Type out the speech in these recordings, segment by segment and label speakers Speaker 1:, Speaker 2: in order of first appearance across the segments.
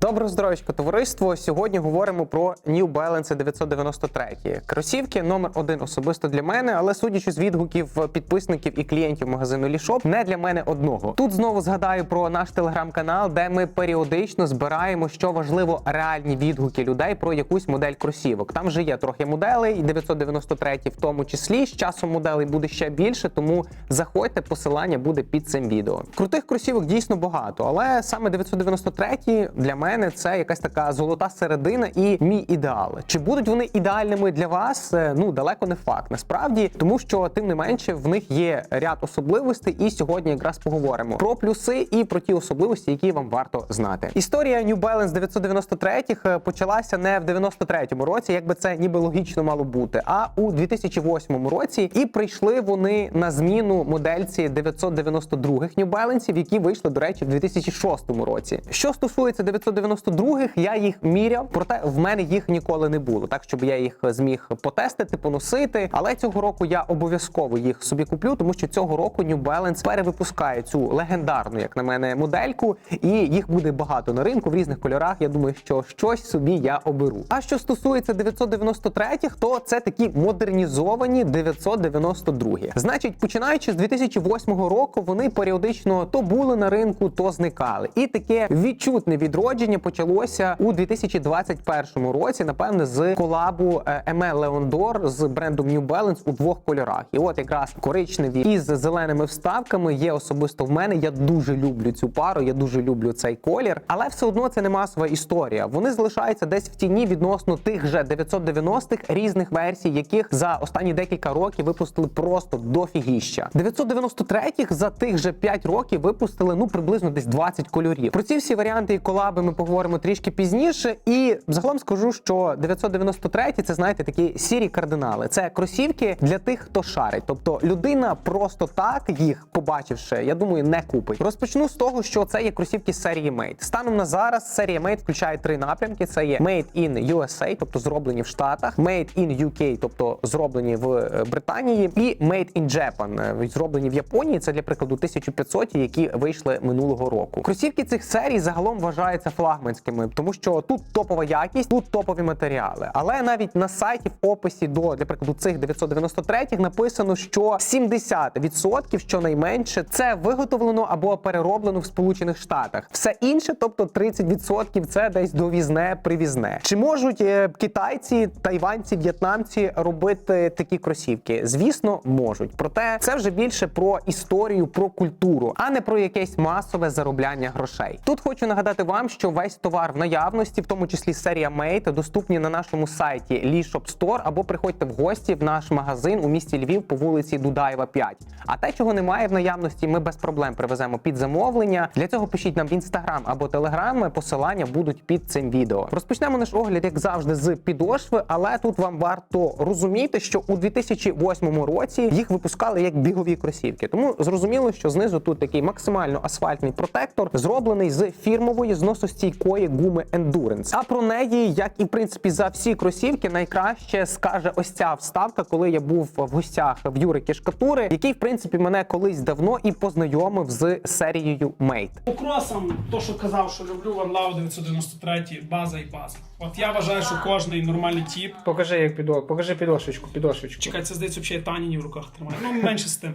Speaker 1: Доброго здоров'ячка, товариство. Сьогодні говоримо про New Balance 993. Кросівки номер один особисто для мене, але судячи з відгуків підписників і клієнтів магазину Лішоп, не для мене одного. Тут знову згадаю про наш телеграм-канал, де ми періодично збираємо, що важливо, реальні відгуки людей про якусь модель кросівок. Там вже є трохи моделей, і 993 в тому числі. З часом моделей буде ще більше, тому заходьте, посилання буде під цим відео. Крутих кросівок дійсно багато, але саме 993 для мене це якась така золота середина і мій ідеал. Чи будуть вони ідеальними для вас? Е, Ну далеко не факт. Насправді, тому що тим не менше в них є ряд особливостей, і сьогодні якраз поговоримо про плюси і про ті особливості, які вам варто знати. Історія New Balance 993 е, почалася не в 93-му році, якби це ніби логічно мало бути, а у 2008 році. І прийшли вони на зміну модельці 992-х New Balance, які вийшли, до речі, в 2006 році. Що стосується 992-х, я їх міряв, проте в мене їх ніколи не було, так щоб я їх зміг потестити, поносити. Але цього року я обов'язково їх собі куплю, тому що цього року New Balance перевипускає цю легендарну, як на мене, модельку, і їх буде багато на ринку в різних кольорах. Я думаю, що щось собі я оберу. А що стосується 993-х, то це такі модернізовані 992-гі. Значить, починаючи з 2008 року, вони періодично то були на ринку, то зникали. І таке відчутне відродження почалося у 2021 році. Напевне, з колабу Еме Леондор з брендом New Balance у двох кольорах. І от якраз коричневі із зеленими вставками є особисто в мене. Я дуже люблю цю пару, я дуже люблю цей колір, але все одно це не масова історія. Вони залишаються десь в тіні відносно тих же 990-х різних версій, яких за останні декілька років випустили просто дофігіща. 993-х за тих же 5 років випустили ну приблизно десь 20 кольорів. Про ці всі варіанти і колаби ми поговоримо трішки пізніше. І загалом скажу, що 993 це знаєте такі сірі кардинали. Це кросівки для тих, хто шарить. Тобто людина просто так їх побачивши, я думаю, не купить. Розпочну з того, що це є кросівки серії Made. Станом на зараз серія Made включає три напрямки: це є Made in USA, тобто зроблені в Штатах, Made in UK, тобто зроблені в е, Британії, і Made in Japan, е, зроблені в Японії. Це для прикладу 1500, які вийшли минулого року. Кросівки цих серій загалом вважаються флагманськими, тому що тут топова якість, тут топові матеріали. Але навіть на сайті в описі до для прикладу цих 993-х написано, що 70% щонайменше це виготовлено або перероблено в Сполучених Штатах. Все інше, тобто 30% це десь довізне, привізне. Чи можуть е, китайці, тайванці, в'єтнамці робити такі кросівки? Звісно, можуть. Проте це вже більше про історію, про культуру, а не про якесь масове заробляння грошей. Тут хочу нагадати вам, що весь товар в наявності, в тому числі серія Made, доступні на нашому сайті Lee Shop Store, або приходьте в гості в наш магазин у місті Львів по вулиці Дудаєва 5. А те, чого немає в наявності, ми без проблем привеземо під замовлення. Для цього пишіть нам в інстаграм або телеграм. Посилання будуть під цим відео. Розпочнемо наш огляд, як завжди, з підошви, але тут вам варто розуміти, що у 2008 році їх випускали як бігові кросівки. Тому зрозуміло, що знизу тут такий максимально асфальтний протектор, зроблений з фірмової зносостійкої гуми Endurance. А про неї, як і в принципі за всі кросівки, найкраще скаже ось ця вставка, коли я був в гостях в Юрики Шкатури, який в принципі мене колись давно і познайомив з серією Made.
Speaker 2: По кросам, то що казав, що люблю One Love 993, база і база. От я вважаю, що кожний нормальний тіп.
Speaker 1: Покажи як підо, покажи підошвочку, підошвочку.
Speaker 2: Чекай, це здається, взагалі Таніні в руках тримає. Ну, менше з тим.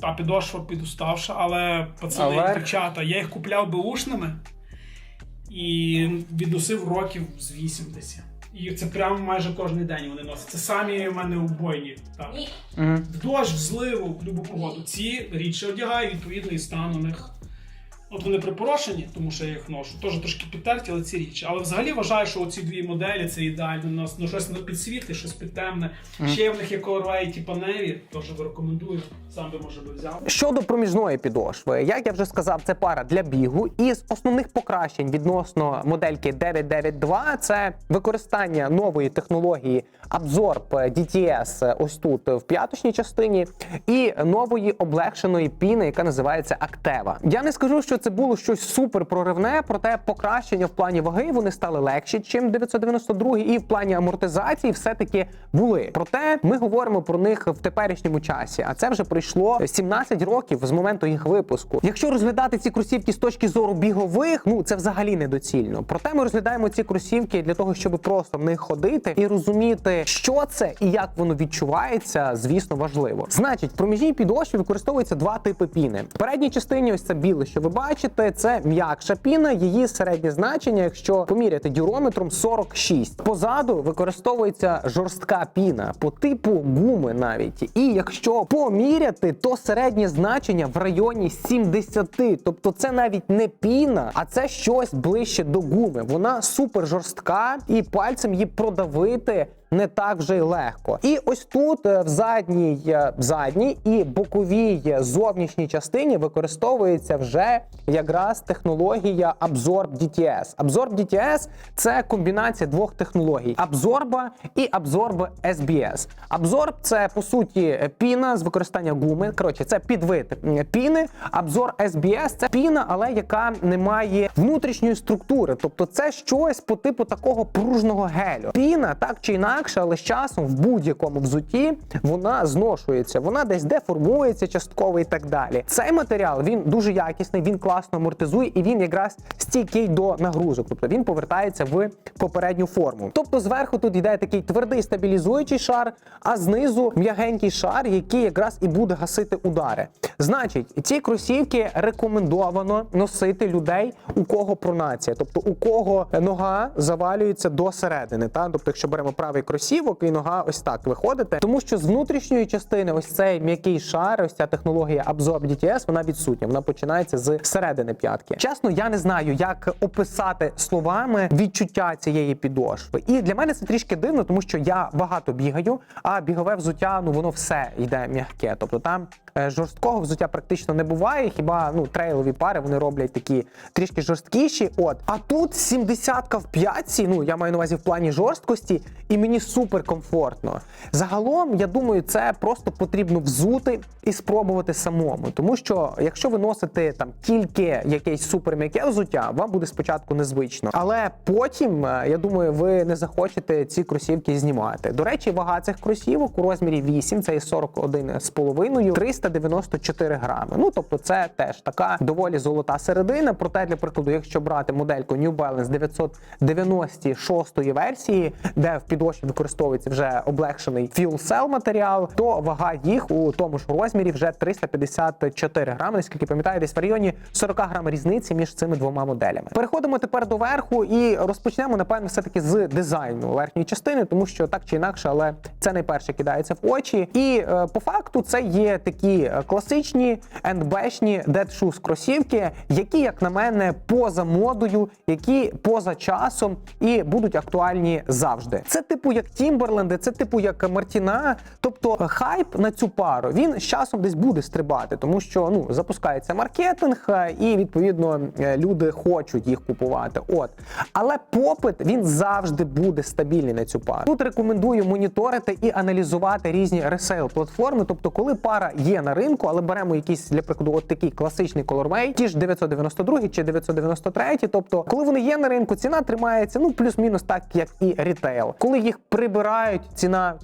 Speaker 2: Та підошва підуставша, але пацани,
Speaker 1: А верх?
Speaker 2: дівчата, я їх купляв беушними і відносив років з 80. І це прямо майже кожен день вони носять. Це самі в мене убойні. Так. В дощ, в зливу, в любу погоду. Ці рідше одягають, відповідно, і стан у них. От вони припорошені, тому що я їх ношу. Теж трошки підтерті, але ці рідше. Але взагалі вважаю, що оці дві моделі це ідеально. У нас ну, щось на підсвітле, щось підтемне. Ще є в них є колорвей, типу Неві, теж рекомендую. Сам би може би взяв.
Speaker 1: Щодо проміжної підошви, як я вже сказав, це пара для бігу. І з основних покращень відносно модельки 992 це використання нової технології Absorb DTS ось тут в п'яточній частині, і нової облегшеної піни, яка називається Acteva. Я не скажу, що це було щось супер проривне, проте покращення в плані ваги вони стали легші, чим 992, і в плані амортизації все-таки були. Проте ми говоримо про них в теперішньому часі, а це вже пройшло 17 років з моменту їх випуску. Якщо розглядати ці кросівки з точки зору бігових, ну це взагалі недоцільно. Проте ми розглядаємо ці кросівки для того, щоб просто в них ходити і розуміти, що це і як воно відчувається, звісно, важливо. Значить, в проміжній підошві використовується два типи піни. В передній частині, ось це біле, що ви бачите, це м'якша піна. Її середнє значення, якщо поміряти дюрометром, 46. Позаду використовується жорстка піна по типу гуми навіть. І якщо поміряти, то середнє значення в районі 70. Тобто це навіть не піна, а це щось ближче до гуми. Вона супер жорстка, і пальцем її продавити. Не так вже й легко. І ось тут е, в задній, е, в задній і боковій е, зовнішній частині використовується вже якраз технологія Absorb DTS. Absorb DTS – це комбінація двох технологій: Absorb і Absorb SBS. Absorb – це по суті піна з використання гуми. Коротше, це підвид піни. Absorb SBS – це піна, але яка не має внутрішньої структури. Тобто це щось по типу такого пружного гелю. Піна так чи інакше, але з часом в будь-якому взутті вона зношується, вона десь деформується частково і так далі. Цей матеріал він дуже якісний, він класно амортизує і він якраз стійкий до нагрузок. Тобто він повертається в попередню форму. Тобто зверху тут йде такий твердий стабілізуючий шар, а знизу м'ягенький шар, який якраз і буде гасити удари. Значить, ці кросівки рекомендовано носити людей, у кого пронація, тобто у кого нога завалюється до середини. Тобто, якщо беремо правий кросівок і нога ось так виходите, тому що з внутрішньої частини ось цей м'який шар, ось ця технологія Absorb DTS, вона відсутня. Вона починається з середини п'ятки. Чесно, я не знаю, як описати словами відчуття цієї підошви. І для мене це трішки дивно, тому що я багато бігаю, а бігове взуття, ну воно все йде м'яке. Тобто там е, жорсткого взуття практично не буває. Хіба ну трейлові пари вони роблять такі трішки жорсткіші. От а тут 70-ка в п'ятці, ну я маю на увазі в плані жорсткості, і мені супер комфортно. Загалом, я думаю, це просто потрібно взути і спробувати самому. Тому що якщо ви носите там тільки якесь супер м'яке взуття, вам буде спочатку незвично. Але потім, е, я думаю, ви не захочете ці кросівки знімати. До речі, вага цих кросівок у розмірі 8, це є 41,5, 394 грами. Ну тобто, це теж така доволі золота середина. Проте, для прикладу, якщо брати модельку New Balance 996 версії, де в підошві використовується вже облегшений Fuel Cell матеріал, то вага їх у тому ж розмірі вже 354 грами. Наскільки пам'ятаю, десь в районі 40 грам різниці між цими двома моделями. Переходимо тепер до верху і розпочнемо, напевно, все-таки з дизайну верхньої частини, тому що так чи інакше, але це найперше кидається в очі. І е, по факту це є такі е, класичні ендбешні Dead Shoes кросівки, які, як на мене, поза модою, які поза часом і будуть актуальні завжди. Це типу як Тімберленди, це типу як Мартіна. Тобто хайп на цю пару він з часом десь буде стрибати, тому що ну запускається маркетинг, е, і відповідно е, люди хочуть їх купувати. От але попит він завжди буде стабільний на цю пару. Тут рекомендую моніторити і аналізувати різні ресейл платформи. Тобто, коли пара є на ринку, але беремо якийсь для прикладу, от такий класичний колорвей, ті ж 992 чи 993, тобто, коли вони є на ринку, ціна тримається ну плюс-мінус так, як і рітейл. Коли їх прибирають, ціна.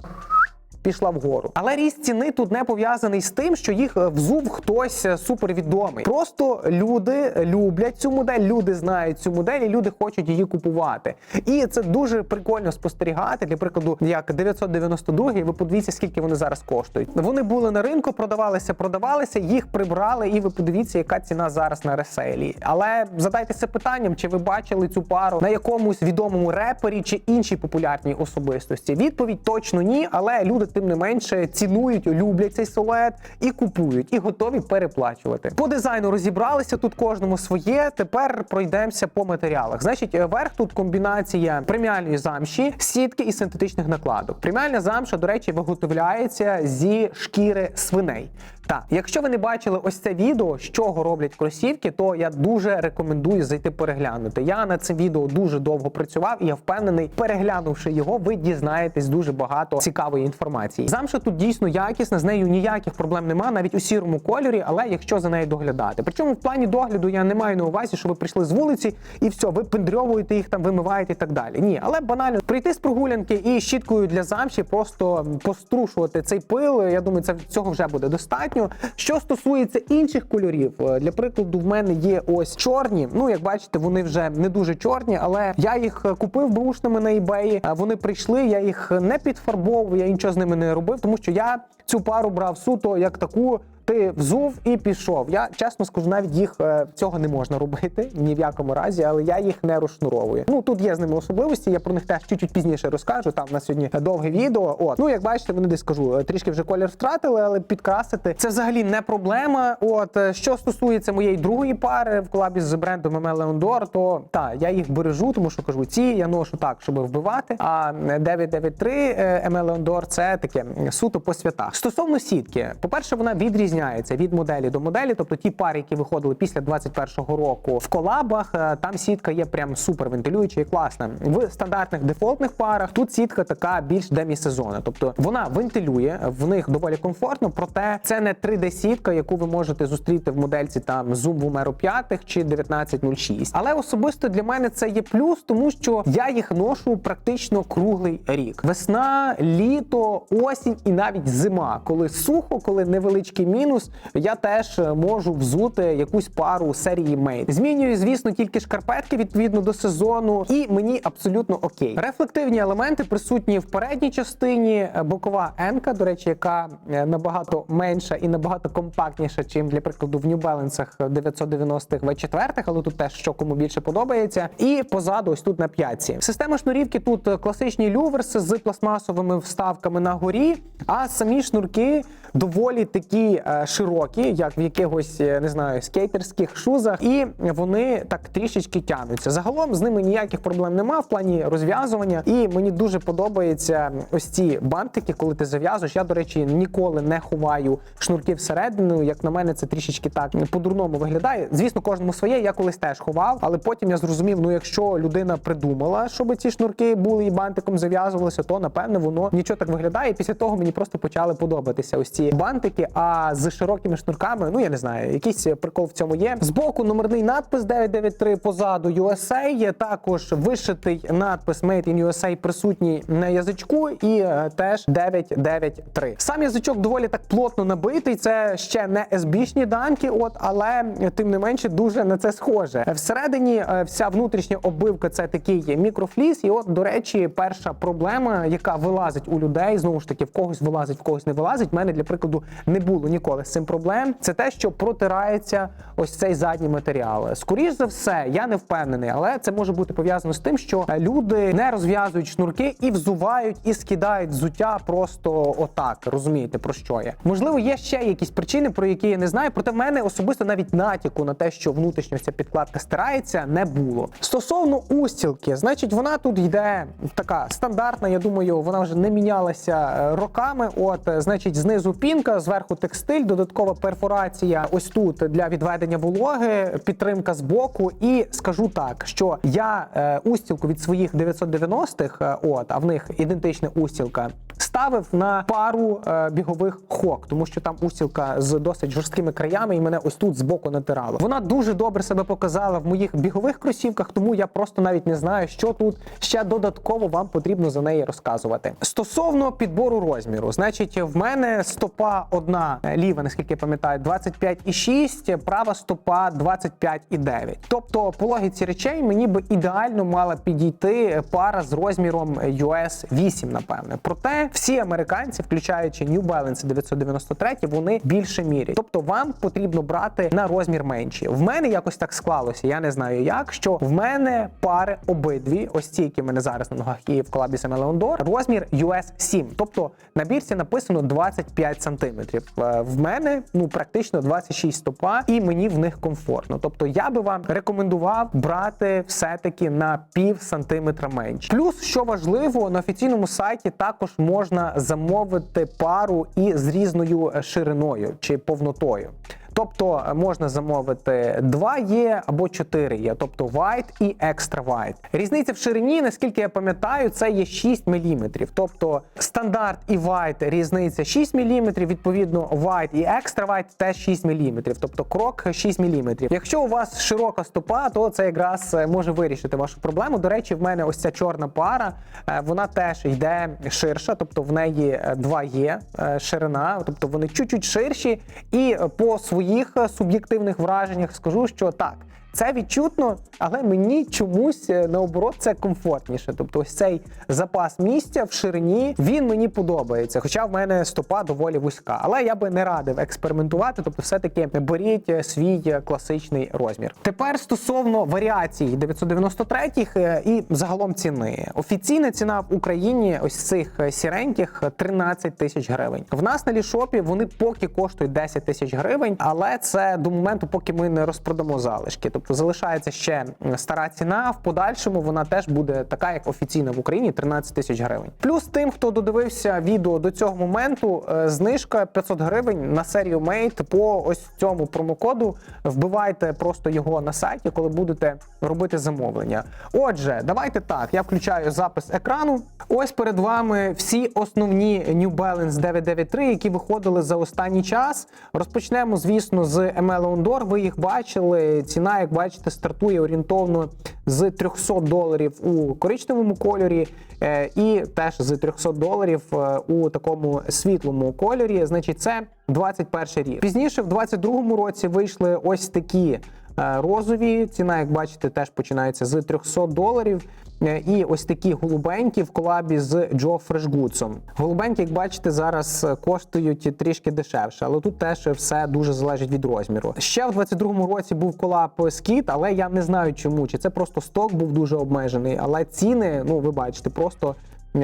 Speaker 1: Пішла вгору, але ріст ціни тут не пов'язаний з тим, що їх е, взув хтось е, супервідомий. Просто люди люблять цю модель, люди знають цю модель, і люди хочуть її купувати. І це дуже прикольно спостерігати. Для прикладу, як 992, ви подивіться, скільки вони зараз коштують. Вони були на ринку, продавалися, продавалися, їх прибрали, і ви подивіться, яка ціна зараз на ресейлі. Але задайтеся питанням, чи ви бачили цю пару на якомусь відомому репері чи іншій популярній особистості. Відповідь точно ні, але люди тим не менше цінують, люблять цей силует і купують, і готові переплачувати. По дизайну розібралися тут кожному своє. Тепер пройдемося по матеріалах. Значить, е, верх тут комбінація преміальної замші, сітки і синтетичних накладок. Преміальна замша, до речі, виготовляється зі шкіри свиней. Так, якщо ви не бачили ось це відео, з чого роблять кросівки, то я дуже рекомендую зайти переглянути. Я над цим відео дуже довго працював, і я впевнений, переглянувши його, ви дізнаєтесь дуже багато цікавої інформації. Комплектації. Замша тут дійсно якісна, з нею ніяких проблем нема, навіть у сірому кольорі, але якщо за нею доглядати. Причому в плані догляду я не маю на увазі, що ви прийшли з вулиці і все, ви пендрьовуєте їх там, вимиваєте і так далі. Ні, але банально прийти з прогулянки і щіткою для замші просто пострушувати цей пил. Я думаю, це цього вже буде достатньо. Що стосується інших кольорів, е, для прикладу, в мене є ось чорні. Ну, як бачите, вони вже не дуже чорні, але я їх е, купив бушними на eBay. Вони прийшли, я їх не підфарбовував, я нічого з ними не робив, тому що я цю пару брав суто як таку. Ти взув і пішов. Я чесно скажу, навіть їх е, цього не можна робити ні в якому разі, але я їх не розшнуровую. Ну тут є з ними особливості. Я про них теж чуть-чуть пізніше розкажу. Там на сьогодні довге відео. От ну як бачите, вони десь кажу, е, трішки вже колір втратили, але підкрасити це взагалі не проблема. От е, що стосується моєї другої пари в колабі з брендом ML то так, я їх бережу, тому що кажу, ці я ношу так, щоб вбивати. А 993 е, ML Leon це таке суто по святах. Стосовно сітки, по-перше, вона відрізняється від моделі до моделі, тобто ті пари, які виходили після 21-го року в колабах, е, там сітка є прям супер вентилююча і класна. В стандартних дефолтних парах тут сітка така більш демісезонна, тобто вона вентилює, в них доволі комфортно, проте це не 3D-сітка, яку ви можете зустріти в модельці там Zoom Vomero 5 чи 1906. Але особисто для мене це є плюс, тому що я їх ношу практично круглий рік. Весна, літо, осінь і навіть зима, коли сухо, коли невеличкий мінус, я теж можу взути якусь пару серії Made. Змінюю, звісно, тільки шкарпетки відповідно до сезону, і мені абсолютно окей. Рефлективні елементи присутні в передній частині, е, бокова енка, до речі, яка е, набагато менша і набагато компактніша, чим для прикладу в New Balance 990-х V4, але тут теж що кому більше подобається. І позаду, ось тут на п'ятці. Система шнурівки тут е, класичні люверси з пластмасовими вставками на горі, а самі шнурки доволі такі широкі, як в якихось е, не знаю скейтерських шузах, і вони так трішечки тянуться. Загалом з ними ніяких проблем нема в плані розв'язування. І мені дуже подобаються ось ці бантики, коли ти зав'язуєш. Я, до речі, ніколи не ховаю шнурки всередину. Як на мене, це трішечки так по-дурному виглядає. Звісно, кожному своє. Я колись теж ховав, але потім я зрозумів, ну якщо людина придумала, щоб ці шнурки були і бантиком зав'язувалися, то напевно воно нічого так виглядає. І після того мені просто почали подобатися ось ці бантики. А з широкими шнурками, ну я не знаю, якийсь прикол в цьому є. Збоку номерний надпис 993, позаду USA. Є також вишитий надпис Made in USA присутній на язичку, і е, теж 993. Сам язичок доволі так плотно набитий. Це ще не SB-шні данки, от але тим не менше дуже на це схоже. Всередині е, вся внутрішня оббивка це такий мікрофліс. І от, до речі, перша проблема, яка вилазить у людей, знову ж таки, в когось вилазить, в когось не вилазить. В мене для прикладу не було ніколи з цим проблем. Це те, що протирається ось цей задній матеріал. Скоріш за все, я не впевнений, але це може бути пов'язано з тим, що люди не розв'язують шнурки і взувають і скидають взуття просто отак. Розумієте про що я? Можливо, є ще якісь причини, про які я не знаю. Проте в мене особисто навіть натяку на те, що внутрішньо ця підкладка стирається, не було. Стосовно устілки, значить, вона тут йде така стандартна. Я думаю, вона вже не мінялася е, роками. От, е, значить, знизу пінка, зверху текстиль, додаткова перфорація. Ось тут для відведення вологи, підтримка з боку. І скажу так, що я е, устілку від своїх 990-х, е, от, а в них ідентична устілка. Ставив на пару е, бігових хок, тому що там устілка з досить жорсткими краями, і мене ось тут збоку натирало. Вона дуже добре себе показала в моїх бігових кросівках, тому я просто навіть не знаю, що тут ще додатково вам потрібно за неї розказувати. Стосовно підбору розміру, значить, в мене стопа одна е, ліва, наскільки я пам'ятаю, 25,6, права стопа 25,9. Тобто, по логіці речей мені би ідеально мала підійти пара з розміром US 8, напевне. Проте всі американці, включаючи New Balance 993, вони більше мірять. Тобто вам потрібно брати на розмір менші. В мене якось так склалося. Я не знаю як, що в мене пари обидві, ось ці, які в мене зараз на ногах і в колабі саме Леондор, розмір US 7. Тобто на бірці написано 25 сантиметрів. Е, В мене ну практично 26 стопа, і мені в них комфортно. Тобто я би вам рекомендував брати все-таки на пів сантиметра менше. Плюс, що важливо, на офіційному сайті також можна замовити пару і з різною е, шириною чи повнотою. Тобто е, можна замовити 2 є або 4 є, тобто white і extra white. Різниця в ширині, наскільки я пам'ятаю, це є 6 мм. Тобто стандарт і white різниця 6 мм, відповідно white і extra white теж 6 мм. Тобто крок 6 мм. Якщо у вас широка стопа, то це якраз е, може вирішити вашу проблему. До речі, в мене ось ця чорна пара, е, вона теж йде ширша, тобто в неї 2 є ширина, тобто вони чуть-чуть ширші. І по своїх е, суб'єктивних враженнях скажу, що так. Це відчутно, але мені чомусь е, наоборот це комфортніше. Тобто, ось цей запас місця в ширині він мені подобається. Хоча в мене стопа доволі вузька. Але я би не радив експериментувати. Тобто, все-таки беріть е, свій е, класичний розмір. Тепер стосовно варіацій 993-х е, і загалом ціни. Офіційна ціна в Україні ось цих сіреньких 13 тисяч гривень. В нас на лішопі вони поки коштують 10 тисяч гривень, але це до моменту, поки ми не розпродамо залишки. Тобто залишається ще стара ціна. В подальшому вона теж буде така, як офіційна в Україні 13 тисяч гривень. Плюс тим, хто додивився відео до цього моменту, е, знижка 500 гривень на серію Mate по ось цьому промокоду. Вбивайте просто його на сайті, коли будете робити замовлення. Отже, давайте так. Я включаю запис екрану. Ось перед вами всі основні New Balance 993, які виходили за останній час. Розпочнемо, звісно, з ML Ondor. Ви їх бачили. Ціна, як бачите, стартує орієнтовно з 300 доларів у коричневому кольорі, е, і теж з 300 доларів е, у такому світлому кольорі. Значить, це 21 рік. Пізніше, в 22 році, вийшли ось такі. Е, Розові ціна, як бачите, теж починається з 300 доларів. Е, І ось такі голубенькі в колабі з Джо Фрешгудсом. Голубенькі, як бачите, зараз е, коштують трішки дешевше, але тут теж все дуже залежить від розміру. Ще в 22-му році був колаб з Кіт, але я не знаю чому. Чи це просто сток був дуже обмежений, але ціни, ну ви бачите, просто.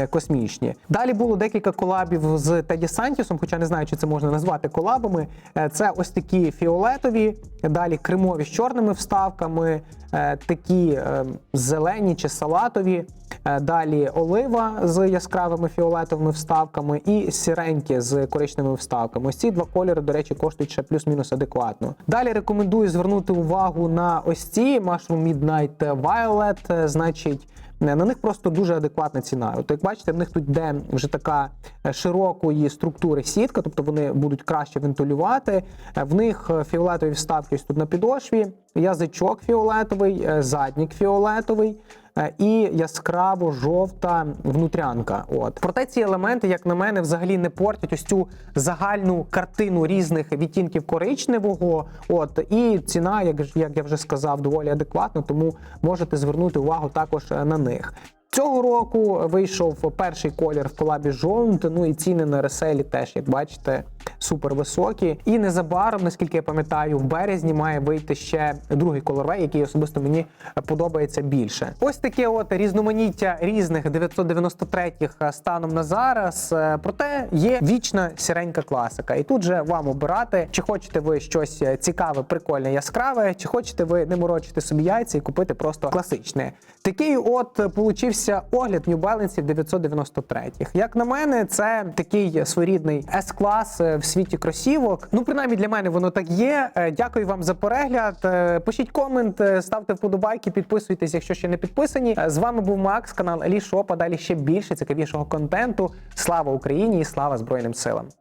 Speaker 1: Космічні. Далі було декілька колабів з Теді Сантісом, хоча не знаю, чи це можна назвати колабами. Е, Це ось такі фіолетові, далі кремові з чорними вставками, е, такі е, зелені чи салатові. Далі олива з яскравими фіолетовими вставками і сіренькі з коричневими вставками. Ось ці два кольори, до речі, коштують ще плюс-мінус адекватно. Далі рекомендую звернути увагу на ось ці Mushroom Midnight Violet. Значить, на них просто дуже адекватна ціна. От як бачите, в них тут йде вже така е, широкої структури сітка, тобто вони будуть краще вентилювати. Е, В них е, фіолетові вставки ось тут на підошві, язичок фіолетовий, заднік фіолетовий. Е, І яскраво жовта внутрянка. От проте ці елементи, як на мене, взагалі не портять ось цю загальну картину різних відтінків коричневого. От і ціна, як, як я вже сказав, доволі адекватна, тому можете звернути увагу також е, на них. Цього року вийшов перший колір в колабі жовт, ну і ціни на реселі теж, як бачите, супер високі. І незабаром, наскільки я пам'ятаю, в березні має вийти ще другий колорвей, який особисто мені подобається більше. Ось таке от різноманіття різних 993-х станом на зараз. Е, Проте є вічна сіренька класика. І тут же вам обирати, чи хочете ви щось цікаве, прикольне, яскраве, чи хочете ви не морочити собі яйця і купити просто класичне. Такий от получився огляд New Balance 993. Як на мене, це такий своєрідний S-клас е, в світі кросівок. Ну, принаймні для мене воно так є. Е, Дякую вам за перегляд. Е, Пишіть комент, ставте вподобайки, підписуйтесь, якщо ще не підписані. З вами був Макс, канал Елішоп, далі ще більше цікавішого контенту. Слава Україні і слава Збройним силам!